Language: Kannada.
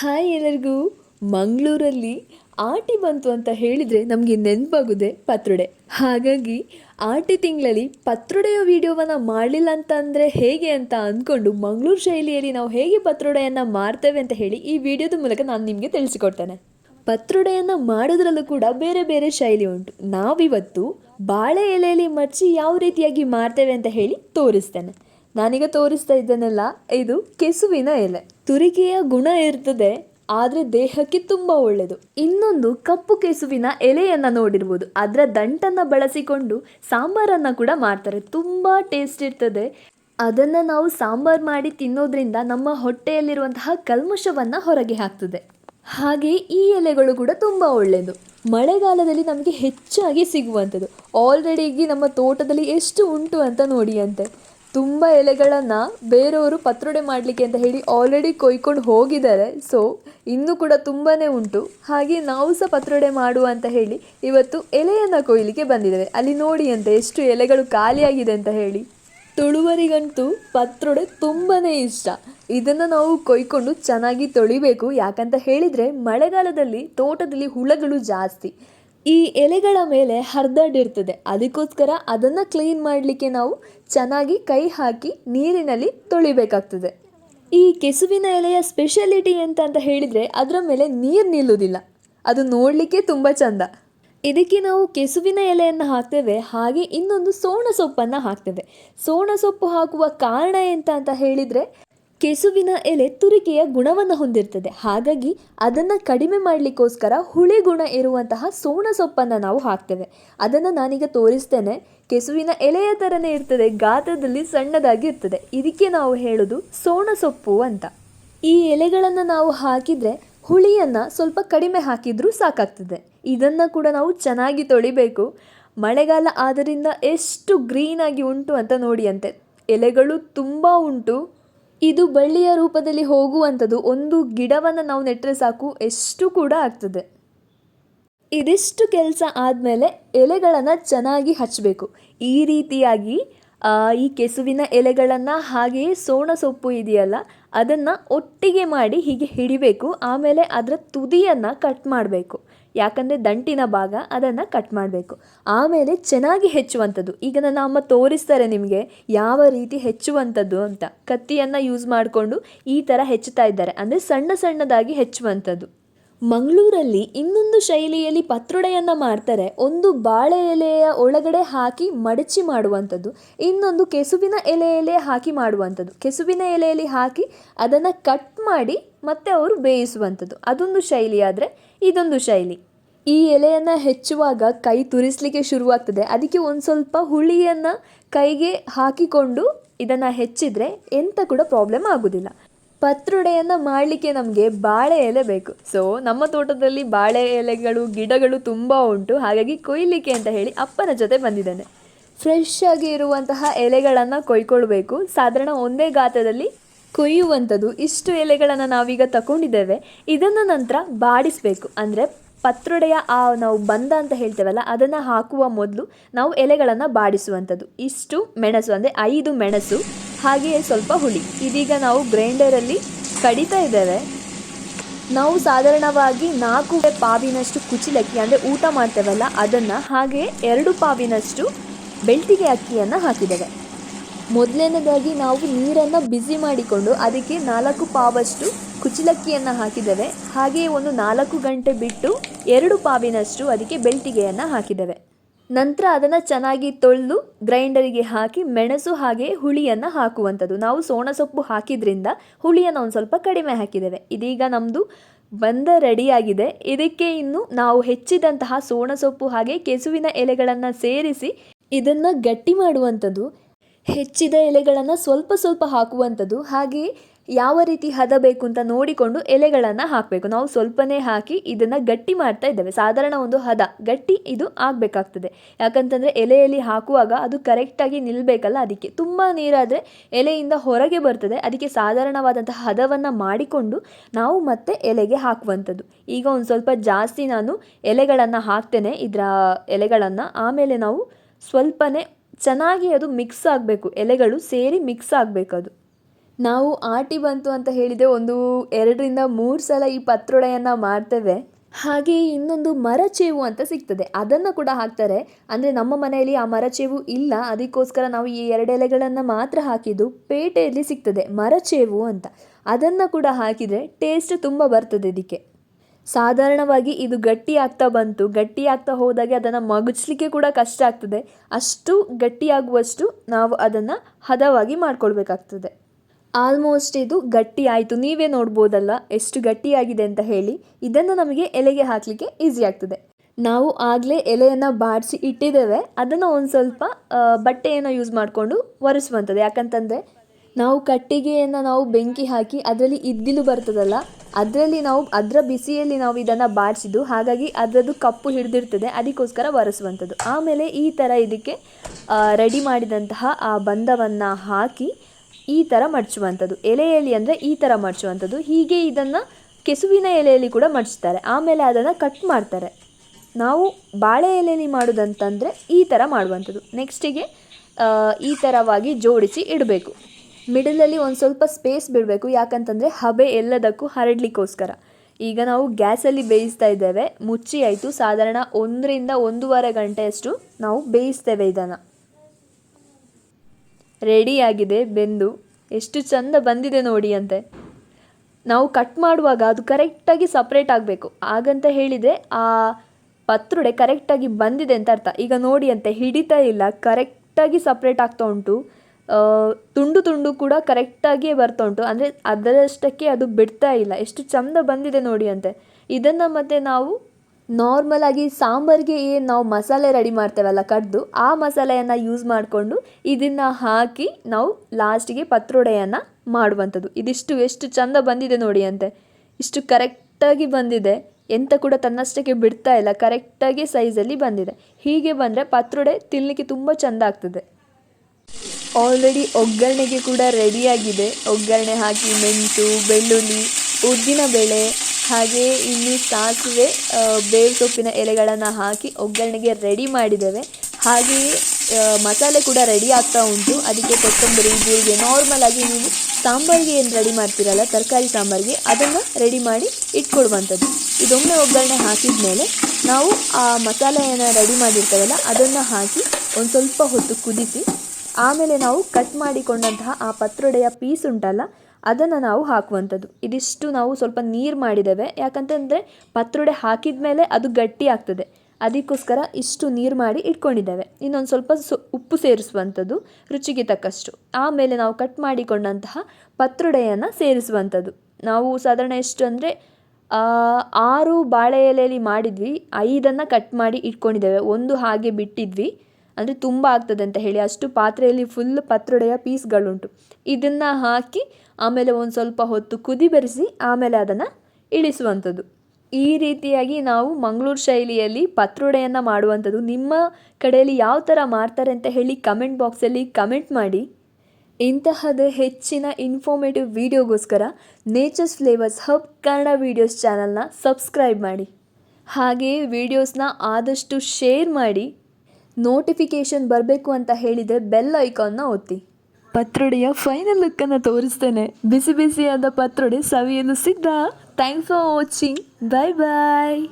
ಹಾಯ್ ಎಲ್ಲರಿಗೂ. ಮಂಗಳೂರಲ್ಲಿ ಆಟಿ ಬಂತು ಅಂತ ಹೇಳಿದರೆ ನಮಗೆ ನೆನಪಾಗುದೇ ಪತ್ರೊಡೆ. ಹಾಗಾಗಿ ಆಟಿ ತಿಂಗಳಲ್ಲಿ ಪತ್ರೊಡೆಯ ವಿಡಿಯೋವನ್ನು ಮಾಡಲಿಲ್ಲ ಅಂತಂದರೆ ಹೇಗೆ ಅಂತ ಅಂದ್ಕೊಂಡು ಮಂಗಳೂರು ಶೈಲಿಯಲ್ಲಿ ನಾವು ಹೇಗೆ ಪತ್ರೊಡೆಯನ್ನು ಮಾಡ್ತೇವೆ ಅಂತ ಹೇಳಿ ಈ ವಿಡಿಯೋದ ಮೂಲಕ ನಾನು ನಿಮಗೆ ತಿಳಿಸಿಕೊಡ್ತೇನೆ. ಪತ್ರೊಡೆಯನ್ನು ಮಾಡೋದ್ರಲ್ಲೂ ಕೂಡ ಬೇರೆ ಬೇರೆ ಶೈಲಿ ಉಂಟು. ನಾವಿವತ್ತು ಬಾಳೆ ಎಲೆಯಲ್ಲಿ ಮಚ್ಚಿ ಯಾವ ರೀತಿಯಾಗಿ ಮಾಡ್ತೇವೆ ಅಂತ ಹೇಳಿ ತೋರಿಸ್ತೇನೆ. ನಾನೀಗ ತೋರಿಸ್ತಾ ಇದ್ದೇನಲ್ಲ, ಇದು ಕೆಸುವಿನ ಎಲೆ. ತುರಿಕೆಯ ಗುಣ ಇರ್ತದೆ, ಆದರೆ ದೇಹಕ್ಕೆ ತುಂಬ ಒಳ್ಳೆಯದು ಇನ್ನೊಂದು ಕಪ್ಪು ಕೆಸುವಿನ ಎಲೆಯನ್ನು ನೋಡಿರ್ಬೋದು. ಅದರ ದಂಟನ್ನು ಬಳಸಿಕೊಂಡು ಸಾಂಬಾರನ್ನು ಕೂಡ ಮಾಡ್ತಾರೆ. ತುಂಬ ಟೇಸ್ಟ್ ಇರ್ತದೆ. ಅದನ್ನು ನಾವು ಸಾಂಬಾರು ಮಾಡಿ ತಿನ್ನೋದ್ರಿಂದ ನಮ್ಮ ಹೊಟ್ಟೆಯಲ್ಲಿರುವಂತಹ ಕಲ್ಮಶವನ್ನು ಹೊರಗೆ ಹಾಕ್ತದೆ. ಹಾಗೆ ಈ ಎಲೆಗಳು ಕೂಡ ತುಂಬ ಒಳ್ಳೆಯದು ಮಳೆಗಾಲದಲ್ಲಿ ನಮಗೆ ಹೆಚ್ಚಾಗಿ ಸಿಗುವಂಥದ್ದು. ಆಲ್ರೆಡಿ ನಮ್ಮ ತೋಟದಲ್ಲಿ ಎಷ್ಟು ಉಂಟು ಅಂತ ನೋಡಿ ಅಂತೆ ತುಂಬ ಎಲೆಗಳನ್ನು ಬೇರೆಯವರು ಪತ್ರೊಡೆ ಮಾಡಲಿಕ್ಕೆ ಅಂತ ಹೇಳಿ ಆಲ್ರೆಡಿ ಕೊಯ್ಕೊಂಡು ಹೋಗಿದ್ದಾರೆ. ಸೊ ಇನ್ನೂ ಕೂಡ ತುಂಬಾ ಉಂಟು. ಹಾಗೆ ನಾವು ಸಹ ಪತ್ರೊಡೆ ಮಾಡುವ ಅಂತ ಹೇಳಿ ಇವತ್ತು ಎಲೆಯನ್ನು ಕೊಯ್ಲಿಕ್ಕೆ ಬಂದಿದ್ದೇವೆ. ಅಲ್ಲಿ ನೋಡಿ ಅಂತ ಎಷ್ಟು ಎಲೆಗಳು ಖಾಲಿಯಾಗಿದೆ ಅಂತ ಹೇಳಿ. ತುಳುವರಿಗಂತೂ ಪತ್ರೊಡೆ ತುಂಬಾ ಇಷ್ಟ. ಇದನ್ನು ನಾವು ಕೊಯ್ಕೊಂಡು ಚೆನ್ನಾಗಿ ತೊಳಿಬೇಕು. ಯಾಕಂತ ಹೇಳಿದರೆ ಮಳೆಗಾಲದಲ್ಲಿ ತೋಟದಲ್ಲಿ ಹುಳಗಳು ಜಾಸ್ತಿ. ಈ ಎಲೆಗಳ ಮೇಲೆ ಹರಿದಾಡಿರ್ತದೆ ಅದಕ್ಕೋಸ್ಕರ ಅದನ್ನು ಕ್ಲೀನ್ ಮಾಡಲಿಕ್ಕೆ ನಾವು ಚೆನ್ನಾಗಿ ಕೈ ಹಾಕಿ ನೀರಿನಲ್ಲಿ ತೊಳಿಬೇಕಾಗ್ತದೆ. ಈ ಕೆಸುವಿನ ಎಲೆಯ ಸ್ಪೆಷಾಲಿಟಿ ಎಂತ ಅಂತ ಹೇಳಿದರೆ ಅದರ ಮೇಲೆ ನೀರು ನಿಲ್ಲುವುದಿಲ್ಲ ಅದು ನೋಡಲಿಕ್ಕೆ ತುಂಬ ಚಂದ. ಇದಕ್ಕೆ ನಾವು ಕೆಸುವಿನ ಎಲೆಯನ್ನು ಹಾಕ್ತೇವೆ. ಹಾಗೆ ಇನ್ನೊಂದು ಸೋಣ ಸೊಪ್ಪನ್ನು ಹಾಕ್ತೇವೆ. ಸೋಣ ಸೊಪ್ಪು ಹಾಕುವ ಕಾರಣ ಎಂತ ಅಂತ ಹೇಳಿದರೆ ಕೆಸುವಿನ ಎಲೆ ತುರಿಕೆಯ ಗುಣವನ್ನು ಹೊಂದಿರ್ತದೆ. ಹಾಗಾಗಿ ಅದನ್ನು ಕಡಿಮೆ ಮಾಡಲಿಕ್ಕೋಸ್ಕರ ಹುಳಿ ಗುಣ ಇರುವಂತಹ ಸೋಣ ಸೊಪ್ಪನ್ನು ನಾವು ಹಾಕ್ತೇವೆ. ಅದನ್ನು ನಾನೀಗ ತೋರಿಸ್ತೇನೆ. ಕೆಸುವಿನ ಎಲೆಯ ಥರನೇ ಇರ್ತದೆ, ಗಾತ್ರದಲ್ಲಿ ಸಣ್ಣದಾಗಿ ಇರ್ತದೆ. ಇದಕ್ಕೆ ನಾವು ಹೇಳೋದು ಸೋಣ ಸೊಪ್ಪು ಅಂತ. ಈ ಎಲೆಗಳನ್ನು ನಾವು ಹಾಕಿದರೆ ಹುಳಿಯನ್ನು ಸ್ವಲ್ಪ ಕಡಿಮೆ ಹಾಕಿದರೂ ಸಾಕಾಗ್ತದೆ. ಇದನ್ನು ಕೂಡ ನಾವು ಚೆನ್ನಾಗಿ ತೊಳಿಬೇಕು. ಮಳೆಗಾಲ ಆದ್ದರಿಂದ ಎಷ್ಟು ಗ್ರೀನಾಗಿ ಉಂಟು ಅಂತ ನೋಡಿ ಅಂತೆ ಎಲೆಗಳು ತುಂಬ ಉಂಟು. ಇದು ಬಳ್ಳಿಯ ರೂಪದಲ್ಲಿ ಹೋಗುವಂಥದ್ದು. ಒಂದು ಗಿಡವನ್ನು ನಾವು ನೆಟ್ಟರೆ ಸಾಕು, ಎಷ್ಟು ಕೂಡ ಆಗ್ತದೆ. ಇದಿಷ್ಟು ಕೆಲಸ ಆದಮೇಲೆ ಎಲೆಗಳನ್ನು ಚೆನ್ನಾಗಿ ಹಚ್ಚಬೇಕು ಈ ರೀತಿಯಾಗಿ ಈ ಕೆಸುವಿನ ಎಲೆಗಳನ್ನು ಹಾಗೆಯೇ ಸೋಣ ಸೊಪ್ಪು ಇದೆಯಲ್ಲ, ಅದನ್ನು ಒಟ್ಟಿಗೆ ಮಾಡಿ ಹೀಗೆ ಹಿಡಿಬೇಕು. ಆಮೇಲೆ ಅದರ ತುದಿಯನ್ನು ಕಟ್ ಮಾಡಬೇಕು. ಯಾಕಂದರೆ ದಂಟಿನ ಭಾಗ ಅದನ್ನು ಕಟ್ ಮಾಡಬೇಕು. ಆಮೇಲೆ ಚೆನ್ನಾಗಿ ಹೆಚ್ಚುವಂಥದ್ದು. ಈಗ ನನ್ನ ಅಮ್ಮ ತೋರಿಸ್ತಾರೆ ನಿಮಗೆ ಯಾವ ರೀತಿ ಹೆಚ್ಚುವಂಥದ್ದು ಅಂತ. ಕತ್ತಿಯನ್ನು ಯೂಸ್ ಮಾಡಿಕೊಂಡು ಈ ಥರ ಹೆಚ್ಚುತ್ತಾ ಇದ್ದಾರೆ. ಅಂದರೆ ಸಣ್ಣ ಸಣ್ಣದಾಗಿ ಹೆಚ್ಚುವಂಥದ್ದು. ಮಂಗಳೂರಲ್ಲಿ ಇನ್ನೊಂದು ಶೈಲಿಯಲ್ಲಿ ಪತ್ರೊಡೆಯನ್ನು ಮಾಡ್ತಾರೆ. ಒಂದು ಬಾಳೆ ಎಲೆಯ ಒಳಗಡೆ ಹಾಕಿ ಮಡಚಿ ಮಾಡುವಂಥದ್ದು. ಇನ್ನೊಂದು ಕೆಸುವಿನ ಎಲೆಯಲ್ಲೇ ಹಾಕಿ ಮಾಡುವಂಥದ್ದು. ಕೆಸುವಿನ ಎಲೆಯಲ್ಲಿ ಹಾಕಿ ಅದನ್ನು ಕಟ್ ಮಾಡಿ ಮತ್ತೆ ಅವರು ಬೇಯಿಸುವಂಥದ್ದು. ಅದೊಂದು ಶೈಲಿ ಆದರೆ ಇದೊಂದು ಶೈಲಿ. ಈ ಎಲೆಯನ್ನು ಹೆಚ್ಚುವಾಗ ಕೈ ತುರಿಸಲಿಕ್ಕೆ ಶುರುವಾಗ್ತದೆ. ಅದಕ್ಕೆ ಒಂದು ಸ್ವಲ್ಪ ಹುಳಿಯನ್ನು ಕೈಗೆ ಹಾಕಿಕೊಂಡು ಇದನ್ನು ಹೆಚ್ಚಿದರೆ ಎಂಥ ಕೂಡ ಪ್ರಾಬ್ಲಮ್ ಆಗೋದಿಲ್ಲ. ಪತ್ರೊಡೆಯನ್ನು ಮಾಡಲಿಕ್ಕೆ ನಮಗೆ ಬಾಳೆ ಎಲೆ ಬೇಕು. ಸೊ ನಮ್ಮ ತೋಟದಲ್ಲಿ ಬಾಳೆ ಎಲೆಗಳು, ಗಿಡಗಳು ತುಂಬ ಉಂಟು. ಹಾಗಾಗಿ ಕೊಯ್ಲಿಕ್ಕೆ ಅಂತ ಹೇಳಿ ಅಪ್ಪನ ಜೊತೆ ಬಂದಿದ್ದೇನೆ. ಫ್ರೆಶ್ ಆಗಿ ಇರುವಂತಹ ಎಲೆಗಳನ್ನು ಕೊಯ್ಕೊಳ್ಬೇಕು. ಸಾಧಾರಣ ಒಂದೇ ಗಾತ್ರದಲ್ಲಿ ಕೊಯ್ಯುವಂಥದ್ದು. ಇಷ್ಟು ಎಲೆಗಳನ್ನು ನಾವೀಗ ತಗೊಂಡಿದ್ದೇವೆ ಇದನ್ನು ನಂತರ ಬಾಡಿಸಬೇಕು. ಅಂದರೆ ಪತ್ರೊಡೆಯ ಆ ನಾವು ಬಂದ ಅಂತ ಹೇಳ್ತೇವಲ್ಲ, ಅದನ್ನು ಹಾಕುವ ಮೊದಲು ನಾವು ಎಲೆಗಳನ್ನು ಬಾಡಿಸುವಂಥದ್ದು. ಇಷ್ಟು ಮೆಣಸು ಅಂದರೆ ಐದು ಮೆಣಸು ಹಾಗೆಯೇ ಸ್ವಲ್ಪ ಹುಳಿ. ಇದೀಗ ನಾವು ಗ್ರೈಂಡರಲ್ಲಿ ಕಡಿತಾ ಇದ್ದೇವೆ. ನಾವು ಸಾಧಾರಣವಾಗಿ ನಾಲ್ಕು ಪಾವಿನಷ್ಟು ಕುಚಿಲಕ್ಕಿ ಅಂದರೆ ಊಟ ಮಾಡ್ತೇವಲ್ಲ, ಅದನ್ನು ಹಾಗೆಯೇ ಎರಡು ಪಾವಿನಷ್ಟು ಬೆಳ್ತಿಗೆ ಅಕ್ಕಿಯನ್ನು ಹಾಕಿದ್ದೇವೆ. ಮೊದಲನೇದಾಗಿ ನಾವು ನೀರನ್ನು ಬಿಸಿ ಮಾಡಿಕೊಂಡು ಅದಕ್ಕೆ ನಾಲ್ಕು ಪಾವಷ್ಟು ಕುಚಲಕ್ಕಿಯನ್ನು ಹಾಕಿದ್ದೇವೆ. ಹಾಗೆಯೇ ಒಂದು ನಾಲ್ಕು ಗಂಟೆ ಬಿಟ್ಟು ಎರಡು ಪಾವಿನಷ್ಟು ಅದಕ್ಕೆ ಬೆಳ್ತಿಗೆಯನ್ನು ಹಾಕಿದ್ದೇವೆ. ನಂತರ ಅದನ್ನು ಚೆನ್ನಾಗಿ ತೊಳೆದು ಗ್ರೈಂಡರಿಗೆ ಹಾಕಿ ಮೆಣಸು ಹಾಗೆ ಹುಳಿಯನ್ನು ಹಾಕುವಂಥದ್ದು. ನಾವು ಸೋಣ ಸೊಪ್ಪು ಹಾಕಿದ್ರಿಂದ ಹುಳಿಯನ್ನು ಒಂದು ಸ್ವಲ್ಪ ಕಡಿಮೆ ಹಾಕಿದ್ದೇವೆ. ಇದೀಗ ನಮ್ಮದು ಬಂದ ರೆಡಿಯಾಗಿದೆ. ಇದಕ್ಕೆ ಇನ್ನು ನಾವು ಹೆಚ್ಚಿದಂತಹ ಸೋಣ ಸೊಪ್ಪು ಹಾಗೆ ಕೆಸುವಿನ ಎಲೆಗಳನ್ನು ಸೇರಿಸಿ ಇದನ್ನು ಗಟ್ಟಿ ಮಾಡುವಂಥದ್ದು. ಹೆಚ್ಚಿದ ಎಲೆಗಳನ್ನು ಸ್ವಲ್ಪ ಸ್ವಲ್ಪ ಹಾಕುವಂಥದ್ದು, ಹಾಗೆ ಯಾವ ರೀತಿ ಹದ ಬೇಕು ಅಂತ ನೋಡಿಕೊಂಡು ಎಲೆಗಳನ್ನು ಹಾಕಬೇಕು. ನಾವು ಸ್ವಲ್ಪನೇ ಹಾಕಿ ಇದನ್ನು ಗಟ್ಟಿ ಮಾಡ್ತಾ ಇದ್ದೇವೆ. ಸಾಧಾರಣ ಒಂದು ಹದ. ಗಟ್ಟಿ ಇದು ಆಗಬೇಕಾಗ್ತದೆ. ಯಾಕಂತಂದರೆ ಎಲೆಯಲ್ಲಿ ಹಾಕುವಾಗ ಅದು ಕರೆಕ್ಟಾಗಿ ನಿಲ್ಲಬೇಕಲ್ಲ ಅದಕ್ಕೆ. ತುಂಬ ನೀರಾದರೆ ಎಲೆಯಿಂದ ಹೊರಗೆ ಬರ್ತದೆ. ಅದಕ್ಕೆ ಸಾಧಾರಣವಾದಂತಹ ಹದವನ್ನು ಮಾಡಿಕೊಂಡು ನಾವು ಮತ್ತೆ ಎಲೆಗೆ ಹಾಕುವಂಥದ್ದು. ಈಗ ಒಂದು ಸ್ವಲ್ಪ ಜಾಸ್ತಿ ನಾನು ಎಲೆಗಳನ್ನು ಹಾಕ್ತೇನೆ. ಇದರ ಎಲೆಗಳನ್ನು ಆಮೇಲೆ ನಾವು ಸ್ವಲ್ಪನೇ ಚೆನ್ನಾಗಿ ಅದು ಮಿಕ್ಸ್ ಆಗಬೇಕು. ಎಲೆಗಳು ಸೇರಿ ಮಿಕ್ಸ್ ಆಗಬೇಕು ಅದು. ನಾವು ಆಟಿ ಬಂತು ಅಂತ ಹೇಳಿದರೆ ಒಂದು ಎರಡರಿಂದ ಮೂರು ಸಲ ಈ ಪತ್ರೊಡೆಯನ್ನು ಮಾಡ್ತೇವೆ. ಹಾಗೆ ಇನ್ನೊಂದು ಮರಚೇವು ಅಂತ ಸಿಗ್ತದೆ. ಅದನ್ನು ಕೂಡ ಹಾಕ್ತಾರೆ. ಅಂದರೆ ನಮ್ಮ ಮನೆಯಲ್ಲಿ ಆ ಮರಚೇವು ಇಲ್ಲ. ಅದಕ್ಕೋಸ್ಕರ ನಾವು ಈ ಎರಡು ಎಲೆಗಳನ್ನು ಮಾತ್ರ ಹಾಕಿದ್ದು ಪೇಟೆಯಲ್ಲಿ ಸಿಗ್ತದೆ ಮರಚೇವು ಅಂತ. ಅದನ್ನು ಕೂಡ ಹಾಕಿದರೆ ಟೇಸ್ಟ್ ತುಂಬ ಬರ್ತದೆ ಇದಕ್ಕೆ. ಸಾಧಾರಣವಾಗಿ ಇದು ಗಟ್ಟಿ ಆಗ್ತಾ ಬಂತು. ಗಟ್ಟಿ ಆಗ್ತಾ ಹೋದಾಗೆ ಅದನ್ನು ಮಗುಚಲಿಕ್ಕೆ ಕೂಡ ಕಷ್ಟ ಆಗ್ತದೆ. ಅಷ್ಟು ಗಟ್ಟಿಯಾಗುವಷ್ಟು ನಾವು ಅದನ್ನು ಹದವಾಗಿ ಮಾಡ್ಕೊಳ್ಬೇಕಾಗ್ತದೆ. ಆಲ್ಮೋಸ್ಟ್ ಇದು ಗಟ್ಟಿ ಆಯಿತು. ನೀವೇ ನೋಡ್ಬೋದಲ್ಲ ಎಷ್ಟು ಗಟ್ಟಿಯಾಗಿದೆ ಅಂತ ಹೇಳಿ. ಇದನ್ನು ನಮಗೆ ಎಲೆಗೆ ಹಾಕಲಿಕ್ಕೆ ಈಸಿ ಆಗ್ತದೆ. ನಾವು ಆಗಲೇ ಎಲೆಯನ್ನು ಬಾಡಿಸಿ ಇಟ್ಟಿದ್ದೇವೆ. ಅದನ್ನು ಒಂದು ಸ್ವಲ್ಪ ಬಟ್ಟೆಯನ್ನು ಯೂಸ್ ಮಾಡಿಕೊಂಡು ಒರೆಸುವಂಥದ್ದು ಯಾಕಂತಂದರೆ ನಾವು ಕಟ್ಟಿಗೆಯನ್ನು ನಾವು ಬೆಂಕಿ ಹಾಕಿ ಅದರಲ್ಲಿ ಇದ್ದಿಲು ಬರ್ತದಲ್ಲ, ಅದರಲ್ಲಿ ನಾವು ಅದರ ಬಿಸಿಯಲ್ಲಿ ನಾವು ಇದನ್ನು ಬಾಡಿಸಿದ್ದು ಹಾಗಾಗಿ ಅದರದ್ದು ಕಪ್ಪು ಹಿಡಿದಿರ್ತದೆ, ಅದಕ್ಕೋಸ್ಕರ ಒರೆಸುವಂಥದ್ದು. ಆಮೇಲೆ ಈ ಥರ ಇದಕ್ಕೆ ರೆಡಿ ಮಾಡಿದಂತಹ ಆ ಬಂಧವನ್ನು ಹಾಕಿ ಈ ಥರ ಮಡಚುವಂಥದ್ದು. ಎಲೆಯಲ್ಲಿ ಅಂದರೆ ಈ ಥರ ಮಡಚುವಂಥದ್ದು. ಹೀಗೆ ಇದನ್ನು ಕೆಸುವಿನ ಎಲೆಯಲ್ಲಿ ಕೂಡ ಮಡಚ್ತಾರೆ ಆಮೇಲೆ ಅದನ್ನು ಕಟ್ ಮಾಡ್ತಾರೆ. ನಾವು ಬಾಳೆ ಎಲೆಯಲ್ಲಿ ಮಾಡೋದಂತಂದರೆ ಈ ಥರ ಮಾಡುವಂಥದ್ದು. ನೆಕ್ಸ್ಟಿಗೆ ಈ ಥರವಾಗಿ ಜೋಡಿಸಿ ಇಡಬೇಕು. ಮಿಡಲಲ್ಲಿ ಒಂದು ಸ್ವಲ್ಪ ಸ್ಪೇಸ್ ಬಿಡಬೇಕು. ಯಾಕಂತಂದರೆ ಹಬೆ ಎಲ್ಲದಕ್ಕೂ ಹರಡಲಿಕ್ಕೋಸ್ಕರ. ಈಗ ನಾವು ಗ್ಯಾಸಲ್ಲಿ ಬೇಯಿಸ್ತಾ ಇದ್ದೇವೆ. ಮುಚ್ಚಿ ಆಯಿತು. ಸಾಧಾರಣ ಒಂದರಿಂದ ಒಂದೂವರೆ ಗಂಟೆಯಷ್ಟು ನಾವು ಬೇಯಿಸ್ತೇವೆ ಇದನ್ನು. ರೆಡಿಯಾಗಿದೆ ಬೆಂದು ಎಷ್ಟು ಚಂದ ಬಂದಿದೆ ನೋಡಿ ಅಂತೆ. ನಾವು ಕಟ್ ಮಾಡುವಾಗ ಅದು ಕರೆಕ್ಟಾಗಿ ಸಪ್ರೇಟ್ ಆಗಬೇಕು. ಹಾಗಂತ ಹೇಳಿದರೆ ಆ ಪತ್ರೊಡೆ ಕರೆಕ್ಟಾಗಿ ಬಂದಿದೆ ಅಂತ ಅರ್ಥ. ಈಗ ನೋಡಿ ಅಂತೆ, ಹಿಡಿತಾ ಇಲ್ಲ. ಕರೆಕ್ಟಾಗಿ ಸಪ್ರೇಟ್ ಆಗ್ತಾ ಉಂಟು. ತುಂಡು ತುಂಡು ಕೂಡ ಕರೆಕ್ಟಾಗಿಯೇ ಬರ್ತಾ ಉಂಟು. ಅಂದರೆ ಅದರಷ್ಟಕ್ಕೆ ಅದು ಬಿಡ್ತಾ ಇಲ್ಲ. ಎಷ್ಟು ಚಂದ ಬಂದಿದೆ ನೋಡಿ ಅಂತೆ. ಇದನ್ನು ಮತ್ತೆ ನಾವು ನಾರ್ಮಲಾಗಿ ಸಾಂಬಾರಿಗೆ ಏನು ನಾವು ಮಸಾಲೆ ರೆಡಿ ಮಾಡ್ತೇವಲ್ಲ ಕಡ್ದು, ಆ ಮಸಾಲೆಯನ್ನು ಯೂಸ್ ಮಾಡಿಕೊಂಡು ಇದನ್ನು ಹಾಕಿ ನಾವು ಲಾಸ್ಟಿಗೆ ಪತ್ರೊಡೆಯನ್ನು ಮಾಡುವಂಥದ್ದು. ಇದಿಷ್ಟು ಎಷ್ಟು ಚಂದ ಬಂದಿದೆ ನೋಡಿ ಅಂತೆ. ಇಷ್ಟು ಕರೆಕ್ಟಾಗಿ ಬಂದಿದೆ. ಎಂತ ಕೂಡ ತನ್ನಷ್ಟಕ್ಕೆ ಬಿಡ್ತಾ ಇಲ್ಲ. ಕರೆಕ್ಟಾಗಿ ಸೈಜಲ್ಲಿ ಬಂದಿದೆ. ಹೀಗೆ ಬಂದರೆ ಪತ್ರೊಡೆ ತಿನ್ನಲಿಕ್ಕೆ ತುಂಬ ಚಂದ ಆಗ್ತದೆ. ಆಲ್ರೆಡಿ ಒಗ್ಗರಣೆಗೆ ಕೂಡ ರೆಡಿಯಾಗಿದೆ ಒಗ್ಗರಣೆ ಹಾಕಿ ಮೆಣಸು ಬೆಳ್ಳುಳ್ಳಿ, ಉದ್ದಿನ ಬೇಳೆ, ಹಾಗೆ ಇಲ್ಲಿ ಸಾಸಿವೆ ಬೇವು ಸೊಪ್ಪಿನ ಎಲೆಗಳನ್ನು ಹಾಕಿ ಒಗ್ಗರಣೆಗೆ ರೆಡಿ ಮಾಡಿದ್ದೇವೆ. ಹಾಗೆಯೇ ಮಸಾಲೆ ಕೂಡ ರೆಡಿ ಆಗ್ತಾ ಉಂಟು. ಅದಕ್ಕೆ ಕೊತ್ತಂಬರಿ, ಜೀರಿಗೆ ನಾರ್ಮಲ್ ಆಗಿ ನೀವು ಸಾಂಬಾರಿಗೆ ಏನು ರೆಡಿ ಮಾಡ್ತೀರಲ್ಲ, ತರಕಾರಿ ಸಾಂಬಾರಿಗೆ ಅದನ್ನು ರೆಡಿ ಮಾಡಿ ಇಟ್ಕೊಡುವಂಥದ್ದು. ಇದೊಮ್ಮೆ ಒಗ್ಗರಣೆ ಹಾಕಿದ ಮೇಲೆ ನಾವು ಆ ಮಸಾಲೆಯನ್ನು ರೆಡಿ ಮಾಡಿರ್ತೇವಲ್ಲ, ಅದನ್ನು ಹಾಕಿ ಒಂದು ಸ್ವಲ್ಪ ಹೊತ್ತು ಕುದಿಸಿ ಆಮೇಲೆ ನಾವು ಕಟ್ ಮಾಡಿಕೊಂಡಂತಹ ಆ ಪತ್ರೊಡೆಯ ಪೀಸ್ ಉಂಟಲ್ಲ, ಅದನ್ನು ನಾವು ಹಾಕುವಂಥದ್ದು. ಇದಿಷ್ಟು ನಾವು ಸ್ವಲ್ಪ ನೀರು ಮಾಡಿದ್ದೇವೆ. ಯಾಕಂತಂದರೆ ಪತ್ರೊಡೆ ಹಾಕಿದ ಮೇಲೆ ಅದು ಗಟ್ಟಿ ಆಗ್ತದೆ. ಅದಕ್ಕೋಸ್ಕರ ಇಷ್ಟು ನೀರು ಮಾಡಿ ಇಟ್ಕೊಂಡಿದ್ದೇವೆ. ಇನ್ನೊಂದು ಸ್ವಲ್ಪ ಸು, ಉಪ್ಪು ಸೇರಿಸುವಂಥದ್ದು, ರುಚಿಗೆ ತಕ್ಕಷ್ಟು. ಆಮೇಲೆ ನಾವು ಕಟ್ ಮಾಡಿಕೊಂಡಂತಹ ಪತ್ರೊಡೆಯನ್ನು ಸೇರಿಸುವಂಥದ್ದು. ನಾವು ಸಾಧಾರಣ ಎಷ್ಟು ಅಂದರೆ ಆರು ಬಾಳೆ ಎಲೆಯಲ್ಲಿ ಮಾಡಿದ್ವಿ, ಐದನ್ನು ಕಟ್ ಮಾಡಿ ಇಟ್ಕೊಂಡಿದ್ದೇವೆ. ಒಂದು ಹಾಗೆ ಬಿಟ್ಟಿದ್ವಿ. ಅಂದರೆ ತುಂಬ ಆಗ್ತದೆ ಅಂತ ಹೇಳಿ. ಅಷ್ಟು ಪಾತ್ರೆಯಲ್ಲಿ ಫುಲ್ ಪತ್ರೊಡೆಯ ಪೀಸ್ಗಳುಂಟು. ಇದನ್ನು ಹಾಕಿ ಆಮೇಲೆ ಒಂದು ಸ್ವಲ್ಪ ಹೊತ್ತು ಕುದಿ ಬೆರೆಸಿ ಆಮೇಲೆ ಅದನ್ನು ಇಳಿಸುವಂಥದ್ದು ಈ ರೀತಿಯಾಗಿ ನಾವು ಮಂಗಳೂರು ಶೈಲಿಯಲ್ಲಿ ಪತ್ರೊಡೆಯನ್ನು ಮಾಡುವಂಥದ್ದು ನಿಮ್ಮ ಕಡೆಯಲ್ಲಿ ಯಾವ ಥರ ಮಾಡ್ತಾರೆ ಅಂತ ಹೇಳಿ ಕಮೆಂಟ್ ಬಾಕ್ಸಲ್ಲಿ ಕಮೆಂಟ್ ಮಾಡಿ. ಇಂತಹದೇ ಹೆಚ್ಚಿನ informative ವಿಡಿಯೋಗೋಸ್ಕರ nature's flavours hub Kannada videos ಚಾನಲ್ನ ಸಬ್ಸ್ಕ್ರೈಬ್ ಮಾಡಿ. ಹಾಗೆಯೇ ವೀಡಿಯೋಸ್ನ ಆದಷ್ಟು ಶೇರ್ ಮಾಡಿ. ನೋಟಿಫಿಕೇಷನ್ ಬರಬೇಕು ಅಂತ ಹೇಳಿದರೆ ಬೆಲ್ ಐಕಾನ್ನ ಒತ್ತಿ. ಪತ್ರೊಡೆಯ ಫೈನಲ್ ಲುಕ್ಕನ್ನು ತೋರಿಸ್ತೇನೆ. ಬಿಸಿ ಬಿಸಿಯಾದ ಪತ್ರೊಡೆ ಸವಿಯಲು ಸಿದ್ಧ. Thanks for watching bye bye